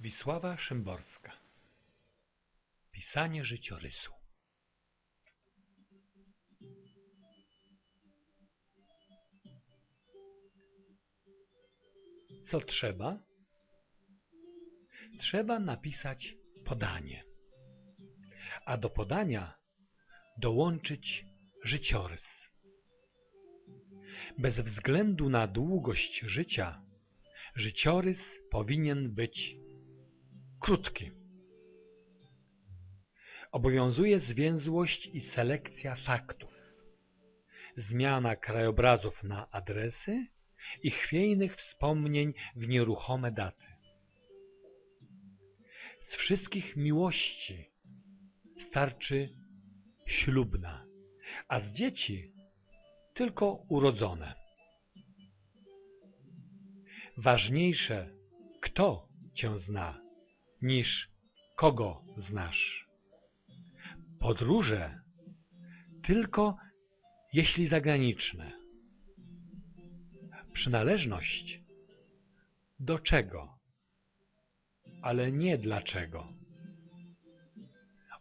Wisława Szymborska Pisanie życiorysu Co trzeba? Trzeba napisać podanie, a do podania dołączyć życiorys. Bez względu na długość życia, życiorys powinien być krótki. Obowiązuje zwięzłość i selekcja faktów, zmiana krajobrazów na adresy i chwiejnych wspomnień w nieruchome daty. Z wszystkich miłości starczy ślubna, a z dzieci tylko urodzone. Ważniejsze, kto cię zna, niż kogo znasz. Podróże tylko jeśli zagraniczne. Przynależność do czego, ale nie dlaczego.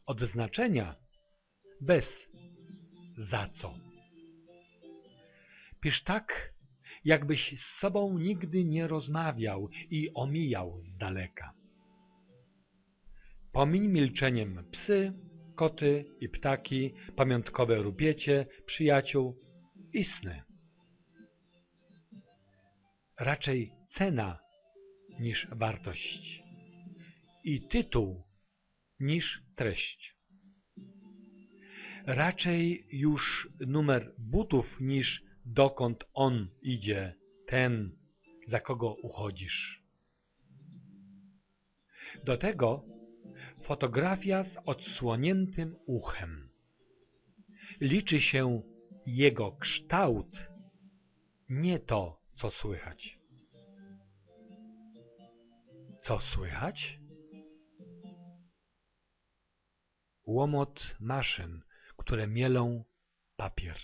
Odznaczenia bez za co. Pisz tak, jakbyś z sobą nigdy nie rozmawiał i omijał z daleka. Pomiń milczeniem psy, koty i ptaki, pamiątkowe rupiecie, przyjaciół i sny. Raczej cena niż wartość i tytuł niż treść. Raczej już numer butów niż dokąd on idzie, ten, za kogo uchodzisz. Do tego fotografia z odsłoniętym uchem. Liczy się jego kształt, nie to, co słychać. Co słychać? Łomot maszyn, które mielą papier.